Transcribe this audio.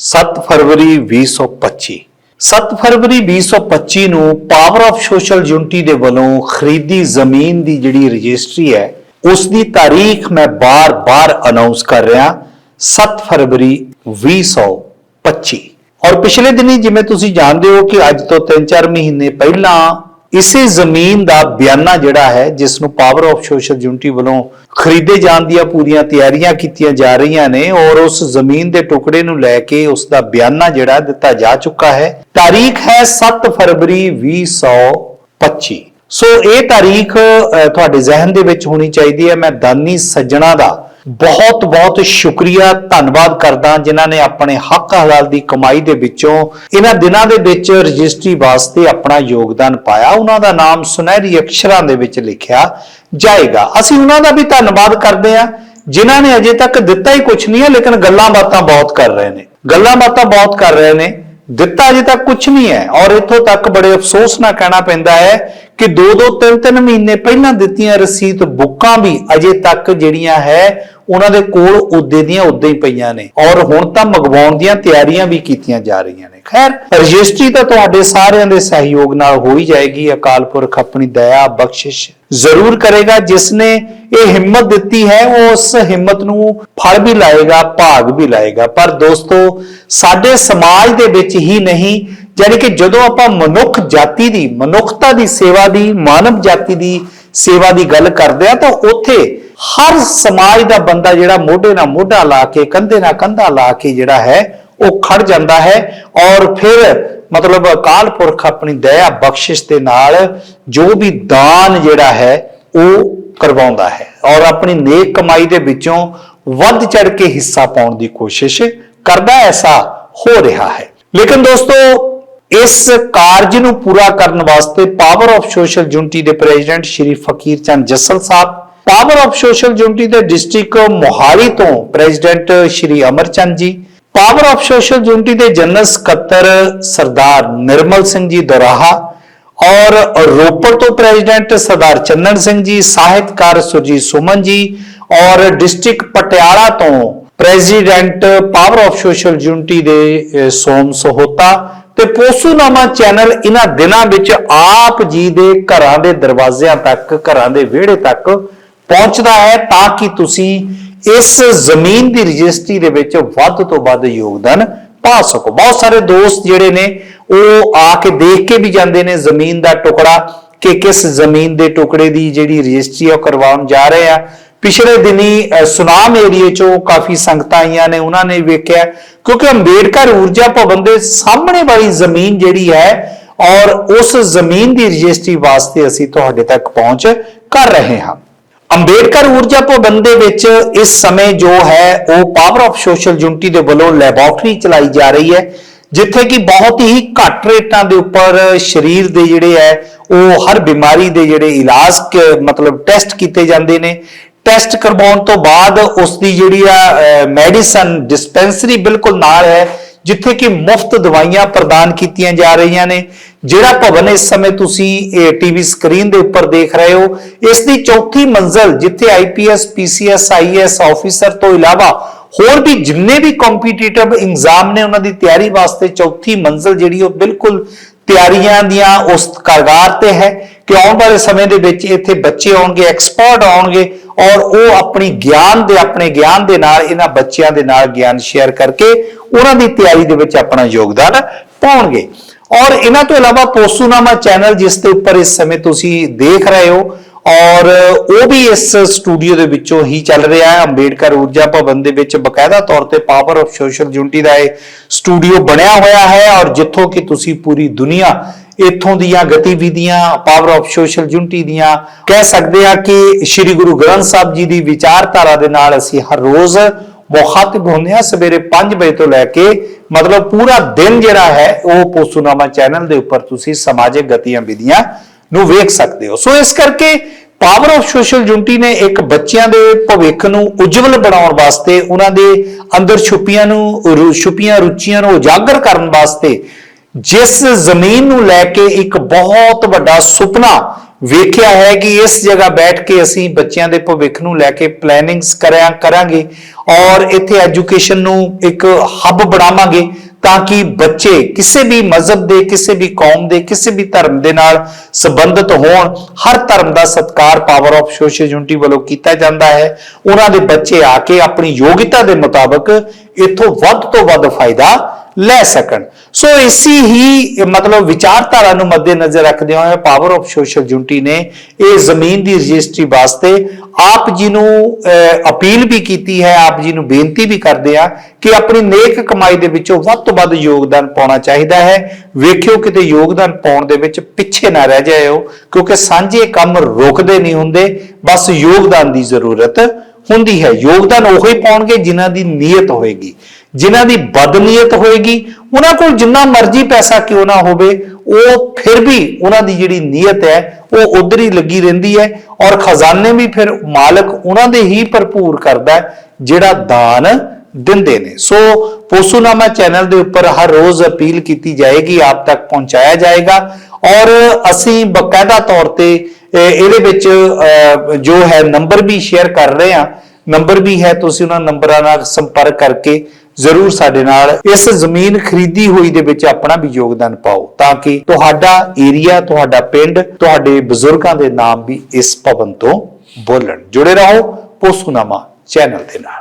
7 ਫਰਵਰੀ 2025 7 ਫਰਵਰੀ 2025 ਨੂੰ power of social unity ਦੇ ਵੱਲੋਂ ਖਰੀਦੀ ਜ਼ਮੀਨ ਦੀ ਜਿਹੜੀ ਰਜਿਸਟਰੀ ਹੈ ਉਸ ਦੀ ਤਾਰੀਖ ਮੈਂ ਬਾਰ-ਬਾਰ ਅਨਾਉਂਸ ਕਰ ਰਿਹਾ 7 ਫਰਵਰੀ 2025 ਔਰ ਪਿਛਲੇ ਦਿਨੀ ਜਿਵੇਂ ਤੁਸੀਂ ਜਾਣਦੇ ਹੋ ਕਿ ਅੱਜ ਤੋਂ 3-4 ਮਹੀਨੇ ਪਹਿਲਾਂ ਇਸੇ ਜ਼ਮੀਨ ਦਾ ਬਿਆਨਾ ਜਿਹੜਾ ਹੈ, ਜਿਸ ਨੂੰ ਪਾਵਰ ਆਫ ਸੋਸ਼ਲ ਯੂਨਿਟੀ ਵੱਲੋਂ ਖਰੀਦੇ ਜਾਣ ਦੀਆਂ ਪੂਰੀਆਂ ਤਿਆਰੀਆਂ ਕੀਤੀਆਂ ਜਾ ਰਹੀਆਂ ਨੇ, ਔਰ ਉਸ ਜ਼ਮੀਨ ਦੇ ਟੁਕੜੇ ਨੂੰ ਲੈ ਕੇ ਉਸ ਦਾ ਬਿਆਨਾ ਜਿਹੜਾ ਦਿੱਤਾ ਜਾ ਚੁੱਕਾ ਹੈ। ਤਾਰੀਖ ਹੈ 7 ਫਰਵਰੀ 2025 ਸੋ ਇਹ ਤਾਰੀਖ ਤੁਹਾਡੇ ਜ਼ਿਹਨ ਦੇ ਵਿੱਚ ਹੋਣੀ ਚਾਹੀਦੀ ਹੈ। ਮੈਂ ਦਾਨੀ ਸੱਜਣਾ ਦਾ ਬਹੁਤ ਬਹੁਤ ਸ਼ੁਕਰੀਆ, ਧੰਨਵਾਦ ਕਰਦਾ ਜਿਨ੍ਹਾਂ ਨੇ ਆਪਣੇ ਹੱਕ ਹਲਾਲ ਦੀ ਕਮਾਈ ਦੇ ਵਿੱਚੋਂ ਇਹਨਾਂ ਦਿਨਾਂ ਦੇ ਵਿੱਚ ਰਜਿਸਟਰੀ ਵਾਸਤੇ ਆਪਣਾ ਯੋਗਦਾਨ ਪਾਇਆ। ਉਹਨਾਂ ਦਾ ਨਾਮ ਸੁਨਹਿਰੀ ਅਕਸ਼ਰਾਂ ਦੇ ਵਿੱਚ ਲਿਖਿਆ ਜਾਏਗਾ। ਅਸੀਂ ਉਹਨਾਂ ਦਾ ਵੀ ਧੰਨਵਾਦ ਕਰਦੇ ਹਾਂ, ਜਿਨ੍ਹਾਂ ਨੇ ਅਜੇ ਤੱਕ ਦਿੱਤਾ ਹੀ ਕੁਝ ਨਹੀਂ ਹੈ, ਲੇਕਿਨ ਗੱਲਾਂ ਬਾਤਾਂ ਬਹੁਤ ਕਰ ਰਹੇ ਨੇ। ਗੱਲਾਂ ਬਾਤਾਂ ਬਹੁਤ ਕਰ ਰਹੇ ਨੇ। ਦਿੱਤਾ ਅਜੇ ਤੱਕ ਕੁਝ ਨਹੀਂ ਹੈ। ਔਰ ਇੱਥੋਂ ਤੱਕ ਬੜੇ ਅਫਸੋਸ ਨਾਲ ਕਹਿਣਾ ਪੈਂਦਾ ਹੈ ਕਿ 2-2 3-3 ਮਹੀਨੇ ਪਹਿਲਾਂ ਦਿੱਤੀਆਂ ਰਸੀਦ ਬੁੱਕਾਂ ਵੀ ਅਜੇ ਤੱਕ ਜਿਹੜੀਆਂ ਹੈ ਉਹਨਾਂ ਦੇ ਕੋਲ ਉਦੇ ਦੀਆਂ ਉਦਾਂ ਹੀ ਪਈਆਂ ਨੇ ਔਰ ਹੁਣ ਤਾਂ ਮੰਗਵਾਉਣ ਦੀਆਂ ਤਿਆਰੀਆਂ ਵੀ ਕੀਤੀਆਂ ਜਾ ਰਹੀਆਂ ਨੇ। ਖੈਰ, ਰਜਿਸਟਰੀ ਤਾਂ ਤੁਹਾਡੇ ਸਾਰਿਆਂ ਦੇ ਸਹਿਯੋਗ ਨਾਲ ਹੋ ਹੀ ਜਾਏਗੀ। ਅਕਾਲ ਪੁਰਖ ਆਪਣੀ ਦਇਆ, ਬਖਸ਼ਿਸ਼ ਜ਼ਰੂਰ ਕਰੇਗਾ। ਜਿਸ ਨੇ ਇਹ ਹਿੰਮਤ ਦਿੱਤੀ ਹੈ, ਉਹ ਉਸ ਹਿੰਮਤ ਨੂੰ ਫਲ ਵੀ ਲਾਏਗਾ, ਭਾਗ ਵੀ ਲਾਏਗਾ। ਪਰ ਦੋਸਤੋ, ਸਾਡੇ ਸਮਾਜ ਦੇ ਵਿੱਚ ਹੀ ਨਹੀਂ, ਯਾਨੀ ਕਿ ਜਦੋਂ ਆਪਾਂ ਮਨੁੱਖ ਜਾਤੀ ਦੀ, ਮਨੁੱਖਤਾ ਦੀ ਸੇਵਾ ਦੀ, ਮਾਨਵ ਜਾਤੀ ਦੀ ਸੇਵਾ ਦੀ ਗੱਲ ਕਰਦੇ ਆ ਤਾਂ ਉੱਥੇ ਹਰ ਸਮਾਜ ਦਾ ਬੰਦਾ ਜਿਹੜਾ ਮੋਢੇ ਨਾਲ ਮੋਢਾ ਲਾ ਕੇ, ਕੰਧੇ ਨਾਲ ਕੰਧਾ ਲਾ ਕੇ ਜਿਹੜਾ ਹੈ, ਉਹ ਖੜ ਜਾਂਦਾ ਹੈ ਔਰ ਫਿਰ ਮਤਲਬ ਅਕਾਲ ਪੁਰਖ ਆਪਣੀ ਦਇਆ ਬਖਸ਼ਿਸ਼ ਦੇ ਨਾਲ ਜੋ ਵੀ ਦਾਨ ਜਿਹੜਾ ਹੈ, ਉਹ ਕਰਵਾਉਂਦਾ ਹੈ ਔਰ ਆਪਣੀ ਨੇਕ ਕਮਾਈ ਦੇ ਵਿੱਚੋਂ ਵੱਧ ਚੜ ਕੇ ਹਿੱਸਾ ਪਾਉਣ ਦੀ ਕੋਸ਼ਿਸ਼ ਕਰਦਾ ਐਸਾ ਹੋ ਰਿਹਾ ਹੈ। ਲੇਕਿਨ ਦੋਸਤੋ, ਇਸ ਕਾਰਜ ਨੂੰ ਪੂਰਾ ਕਰਨ ਵਾਸਤੇ ਪਾਵਰ ਆਫ ਸੋਸ਼ਲ ਯੂਨਿਟੀ ਦੇ president Shri Fakir Chand Jassal Sahib power of social unity ਦੇ ਡਿਸਟ੍ਰਿਕਟ ਮੋਹਾਲੀ ਤੋਂ president Shri Amarchand ji power of social unity ਦੇ ਜਨਰਲ ਸਕੱਤਰ ਸਰਦਾਰ ਨਿਰਮਲ ਸਿੰਘ ਜੀ ਦਰਾਹਾ ਔਰ ਰੋਪੜ ਤੋਂ ਪ੍ਰੈਜ਼ੀਡੈਂਟ ਸਰਦਾਰ ਚੰਨਣ ਸਿੰਘ ਜੀ, ਸਾਹਿਤਕਾਰ ਸੁਰਜੀਤ ਸੁਮਨ ਜੀ ਔਰ ਡਿਸਟ੍ਰਿਕਟ ਪਟਿਆਲਾ ਤੋਂ president power of social unity ਦੇ ਸੋਮ ਸਹੋਤਾ ਤੇ ਪੋਸੂਨਾਮਾ ਚੈਨਲ ਇਹਨਾਂ ਦਿਨਾਂ ਵਿੱਚ ਆਪ ਜੀ ਦੇ ਘਰਾਂ ਦੇ ਦਰਵਾਜ਼ਿਆਂ ਤੱਕ, ਘਰਾਂ ਦੇ ਵਿਹੜੇ ਤੱਕ ਪਹੁੰਚਦਾ ਹੈ ਤਾਂ ਕਿ ਤੁਸੀਂ ਇਸ ਜ਼ਮੀਨ ਦੀ ਰਜਿਸਟਰੀ ਦੇ ਵਿੱਚ ਵੱਧ ਤੋਂ ਵੱਧ ਯੋਗਦਾਨ ਪਾ ਸਕੋ। ਬਹੁਤ ਸਾਰੇ ਦੋਸਤ ਜਿਹੜੇ ਨੇ, ਉਹ ਆ ਕੇ ਦੇਖ ਕੇ ਵੀ ਜਾਂਦੇ ਨੇ ਜ਼ਮੀਨ ਦਾ ਟੁਕੜਾ ਕਿ ਕਿਸ ਜ਼ਮੀਨ ਦੇ ਟੁਕੜੇ ਦੀ ਜਿਹੜੀ ਰਜਿਸਟਰੀ ਆ ਉਹ ਕਰਵਾਉਣ ਜਾ ਰਹੇ ਆ। ਪਿਛਲੇ ਦਿਨੀ ਸੁਨਾਮ ਏਰੀਏ ਚੋਂ ਕਾਫੀ ਸੰਗਤਾਂ ਆਈਆਂ ਨੇ, ਉਹਨਾਂ ਨੇ ਵੇਖਿਆ, ਕਿਉਂਕਿ ਅੰਬੇਡਕਰ ਊਰਜਾ ਭਵਨ ਦੇ ਸਾਹਮਣੇ ਵਾਲੀ ਜ਼ਮੀਨ ਜਿਹੜੀ ਹੈ ਔਰ ਉਸ ਜ਼ਮੀਨ ਦੀ ਰਜਿਸਟਰੀ ਵਾਸਤੇ ਅਸੀਂ ਤੁਹਾਡੇ ਤੱਕ ਪਹੁੰਚ ਕਰ ਰਹੇ ਹਾਂ। ਅੰਬੇਡਕਰ ਊਰਜਾ ਭਵਨ ਦੇ ਵਿੱਚ ਇਸ ਸਮੇਂ ਜੋ ਹੈ, ਉਹ ਪਾਵਰ ਆਫ ਸੋਸ਼ਲ ਯੂਨਿਟੀ ਦੇ ਵੱਲੋਂ ਲੈਬੋਰਟਰੀ ਚਲਾਈ ਜਾ ਰਹੀ ਹੈ, ਜਿੱਥੇ ਕਿ ਬਹੁਤ ਹੀ ਘੱਟ ਰੇਟਾਂ ਦੇ ਉੱਪਰ ਸਰੀਰ ਦੇ ਜਿਹੜੇ ਹੈ, ਉਹ ਹਰ ਬਿਮਾਰੀ ਦੇ ਜਿਹੜੇ ਇਲਾਜ ਮਤਲਬ ਟੈਸਟ ਕੀਤੇ ਜਾਂਦੇ ਨੇ। ਟੈਸਟ ਕਰਵਾਉਣ ਤੋਂ ਬਾਅਦ ਉਸ ਦੀ ਜਿਹੜੀ ਆ ਮੈਡੀਸਨ ਡਿਸਪੈਂਸਰੀ ਬਿਲਕੁਲ ਨਾਲ ਹੈ ਜਿੱਥੇ ਕਿ ਮੁਫਤ ਦਵਾਈਆਂ ਪ੍ਰਦਾਨ ਕੀਤੀਆਂ ਜਾ ਰਹੀਆਂ ਨੇ। ਜਿਹੜਾ ਭਵਨ ਇਸ ਸਮੇਂ ਤੁਸੀਂ ਟੀਵੀ ਸਕਰੀਨ ਦੇ ਉੱਪਰ ਦੇਖ ਰਹੇ ਹੋ, ਇਸ ਦੀ ਚੌਥੀ ਮੰਜ਼ਲ ਜਿੱਥੇ ਆਈਪੀਐਸ ਪੀਸੀਐਸ ਆਈਐਸ ਆਫੀਸਰ ਤੋਂ ਇਲਾਵਾ ਹੋਰ ਵੀ ਜਿੰਨੇ ਵੀ ਕੰਪੀਟੀਟਿਵ ਐਗਜ਼ਾਮ ਨੇ, ਉਹਨਾਂ ਦੀ ਤਿਆਰੀ ਵਾਸਤੇ ਚੌਥੀ ਮੰਜ਼ਲ ਜਿਹੜੀ ਉਹ ਬਿਲਕੁਲ ਤਿਆਰੀਆਂ ਦੀਆਂ ਉਸ ਕਾਰਗਾਰ ਤੇ ਹੈ ਕਿ ਆਉਣ ਵਾਲੇ ਸਮੇਂ ਦੇ ਵਿੱਚ ਇੱਥੇ ਬੱਚੇ ਆਉਣਗੇ ਐਕਸਪਰਟ ਆਉਣਗੇ ਔਰ ਉਹ ਆਪਣੀ ਗਿਆਨ ਦੇ, ਆਪਣੇ ਗਿਆਨ ਦੇ ਨਾਲ, ਇਹਨਾਂ ਬੱਚਿਆਂ ਦੇ ਨਾਲ ਗਿਆਨ ਸ਼ੇਅਰ ਕਰਕੇ ਉਹਨਾਂ ਦੀ ਤਿਆਰੀ ਦੇ ਵਿੱਚ ਆਪਣਾ ਯੋਗਦਾਨ ਪਾਉਣਗੇ। ਔਰ ਇਹਨਾਂ ਤੋਂ ਇਲਾਵਾ ਪੋਸੂਨਾਮਾ ਚੈਨਲ ਜਿਸ ਦੇ ਉੱਪਰ ਇਸ ਸਮੇਂ ਤੁਸੀਂ ਦੇਖ ਰਹੇ ਹੋ ਔਰ ਉਹ ਵੀ ਇਸ ਸਟੂਡੀਓ ਦੇ ਵਿੱਚੋਂ ਹੀ ਚੱਲ ਰਿਹਾ ਹੈ। ਅੰਬੇਡਕਰ ਊਰਜਾ ਭਵਨ ਦੇ ਵਿੱਚ ਬਕਾਇਦਾ ਤੌਰ ਤੇ ਪਾਵਰ ਆਫ ਸੋਸ਼ਲ ਯੂਨਿਟੀ ਦਾ ਇਹ ਸਟੂਡੀਓ ਬਣਿਆ ਹੋਇਆ ਹੈ ਔਰ ਜਿੱਥੋਂ ਕਿ ਤੁਸੀਂ ਪੂਰੀ ਦੁਨੀਆ ਇੱਥੋਂ ਦੀਆਂ ਗਤੀਵਿਧੀਆਂ ਪਾਵਰ ਆਫ ਸੋਸ਼ਲ ਯੂਨਿਟੀ ਦੀਆਂ ਕਹਿ ਸਕਦੇ ਆ ਕਿ ਸ੍ਰੀ ਗੁਰੂ ਗ੍ਰੰਥ ਸਾਹਿਬ ਜੀ ਦੀ ਵਿਚਾਰਧਾਰਾ ਦੇ ਨਾਲ ਅਸੀਂ ਹਰ ਰੋਜ਼ ਮੁਖਾਤਿਬ ਹੁੰਦੇ ਆ ਸਵੇਰੇ 5 ਵਜੇ ਤੋਂ ਲੈ ਕੇ ਮਤਲਬ ਪੂਰਾ ਦਿਨ ਜਿਹੜਾ ਹੈ, ਉਹ ਪੋਸੂਨਾਮਾ ਚੈਨਲ ਦੇ ਉੱਪਰ ਤੁਸੀਂ ਸਮਾਜਿਕ ਗਤੀਆਂ ਵਿਧੀਆਂ ਨੂੰ ਵੇਖ ਸਕਦੇ ਹੋ। ਸੋ ਇਸ ਕਰਕੇ ਪਾਵਰ ਆਫ ਸੋਸ਼ਲ ਯੂਨਿਟੀ ਨੇ ਇੱਕ ਬੱਚਿਆਂ ਦੇ ਭਵਿੱਖ ਨੂੰ ਉਜਵਲ ਬਣਾਉਣ ਵਾਸਤੇ, ਉਹਨਾਂ ਦੇ ਅੰਦਰ ਛੁਪੀਆਂ ਨੂੰ ਛੁਪੀਆਂ ਰੁਚੀਆਂ ਨੂੰ ਉਜਾਗਰ ਕਰਨ ਵਾਸਤੇ, ਜਿਸ ਜ਼ਮੀਨ ਨੂੰ ਲੈ ਕੇ ਇੱਕ ਬਹੁਤ ਵੱਡਾ ਸੁਪਨਾ ਵੇਖਿਆ ਹੈ ਕਿ ਇਸ ਜਗ੍ਹਾ ਬੈਠ ਕੇ ਅਸੀਂ ਬੱਚਿਆਂ ਦੇ ਭਵਿੱਖ ਨੂੰ ਲੈ ਕੇ ਪਲੈਨਿੰਗਸ ਕਰਿਆ ਕਰਾਂਗੇ ਔਰ ਇੱਥੇ ਐਜੂਕੇਸ਼ਨ ਨੂੰ ਇੱਕ ਹੱਬ ਬਣਾਵਾਂਗੇ। ਤਾਂ ਕਿ ਬੱਚੇ ਕਿਸੇ ਵੀ ਮਜ਼ਹਬ ਦੇ, ਕਿਸੇ ਵੀ ਕੌਮ ਦੇ, ਕਿਸੇ ਵੀ ਧਰਮ ਦੇ ਨਾਲ ਸੰਬੰਧਿਤ ਹੋਣ। ਹਰ ਧਰਮ ਦਾ ਸਤਿਕਾਰ ਪਾਵਰ ਆਫ ਸੋਸ਼ਲ ਯੂਨਿਟੀ ਵੱਲੋਂ ਕੀਤਾ ਜਾਂਦਾ ਹੈ। ਉਹਨਾਂ ਦੇ ਬੱਚੇ ਆ ਕੇ ਆਪਣੀ ਯੋਗਤਾ ਦੇ ਮੁਤਾਬਕ ਇੱਥੋਂ ਵੱਧ ਤੋਂ ਵੱਧ ਫਾਇਦਾ ਲੈ ਸਕਣ। ਸੋ ਇਸੀ ਹੀ ਮਤਲਬ ਵਿਚਾਰਧਾਰਾ ਨੂੰ ਮੱਦੇਨਜ਼ਰ ਰੱਖਦੇ ਹੋਏ ਪਾਵਰ ਆਫ ਸੋਸ਼ਲ ਯੂਨਿਟੀ ਨੇ ਇਹ ਜ਼ਮੀਨ ਦੀ ਰਜਿਸਟਰੀ ਵਾਸਤੇ ਆਪ ਜੀ ਨੂੰ ਅਪੀਲ ਵੀ ਕੀਤੀ ਹੈ, ਆਪ ਜੀ ਨੂੰ ਬੇਨਤੀ ਵੀ ਕਰਦੇ ਆ ਕਿ ਆਪਣੀ ਨੇਕ ਕਮਾਈ ਦੇ ਵਿੱਚੋਂ ਵੱਧ ਤੋਂ ਵੱਧ ਯੋਗਦਾਨ ਪਾਉਣਾ ਚਾਹੀਦਾ ਹੈ। ਵੇਖਿਓ ਕਿਤੇ ਯੋਗਦਾਨ ਪਾਉਣ ਦੇ ਵਿੱਚ ਪਿੱਛੇ ਨਾ ਰਹਿ ਜਾਇਓ, ਕਿਉਂਕਿ ਸਾਂਝੇ ਕੰਮ ਰੁਕਦੇ ਨਹੀਂ ਹੁੰਦੇ, ਬਸ ਯੋਗਦਾਨ ਦੀ ਜ਼ਰੂਰਤ ਹੁੰਦੀ ਹੈ। ਯੋਗਦਾਨ ਉਹ ਹੀ ਪਾਉਣਗੇ ਜਿਨ੍ਹਾਂ ਦੀ ਨੀਅਤ ਹੋਏਗੀ। ਜਿਨ੍ਹਾਂ ਦੀ ਬਦਨੀਅਤ ਹੋਏਗੀ, ਉਹਨਾਂ ਕੋਲ ਜਿੰਨਾ ਮਰਜ਼ੀ ਪੈਸਾ ਕਿਉਂ ਨਾ ਹੋਵੇ, ਉਹ ਫਿਰ ਵੀ ਉਹਨਾਂ ਦੀ ਜਿਹੜੀ ਨੀਅਤ ਹੈ, ਉਹ ਉਧਰ ਹੀ ਲੱਗੀ ਰਹਿੰਦੀ ਹੈ ਔਰ ਖਜ਼ਾਨੇ ਵੀ ਫਿਰ ਮਾਲਕ ਉਹਨਾਂ ਦੇ ਹੀ ਭਰਪੂਰ ਕਰਦਾ ਹੈ, ਜਿਹੜਾ ਦਾਨ ਦਿੰਦੇ ਨੇ। ਸੋ ਪੋਸੂਨਾਮਾ ਚੈਨਲ ਦੇ ਉੱਪਰ ਹਰ ਰੋਜ਼ ਅਪੀਲ ਕੀਤੀ ਜਾਏਗੀ, ਆਪ ਤੱਕ ਪਹੁੰਚਾਇਆ ਜਾਏਗਾ। ਔਰ ਅਸੀਂ ਬਕਾਇਦਾ ਤੌਰ ਤੇ ਇਹਦੇ ਵਿੱਚ ਜੋ ਹੈ ਨੰਬਰ ਵੀ ਸ਼ੇਅਰ ਕਰ ਰਹੇ ਹਾਂ। ਨੰਬਰ ਵੀ ਹੈ, ਤੁਸੀਂ ਉਹਨਾਂ ਨੰਬਰਾਂ ਨਾਲ ਸੰਪਰਕ ਕਰਕੇ ਜ਼ਰੂਰ ਸਾਡੇ ਨਾਲ ਇਸ ਜ਼ਮੀਨ ਖਰੀਦੀ ਹੋਈ ਦੇ ਵਿੱਚ ਆਪਣਾ ਵੀ ਯੋਗਦਾਨ ਪਾਓ, ਤਾਂ ਕਿ ਤੁਹਾਡਾ ਏਰੀਆ ਤੁਹਾਡਾ ਪਿੰਡ, ਤੁਹਾਡੇ ਬਜ਼ੁਰਗਾਂ ਦੇ ਨਾਮ ਵੀ ਇਸ ਭਵਨ ਤੋਂ ਬੋਲਣ। ਜੁੜੇ ਰਹੋ ਪੋਸੂਨਾਮਾ ਚੈਨਲ ਦੇ ਨਾਲ।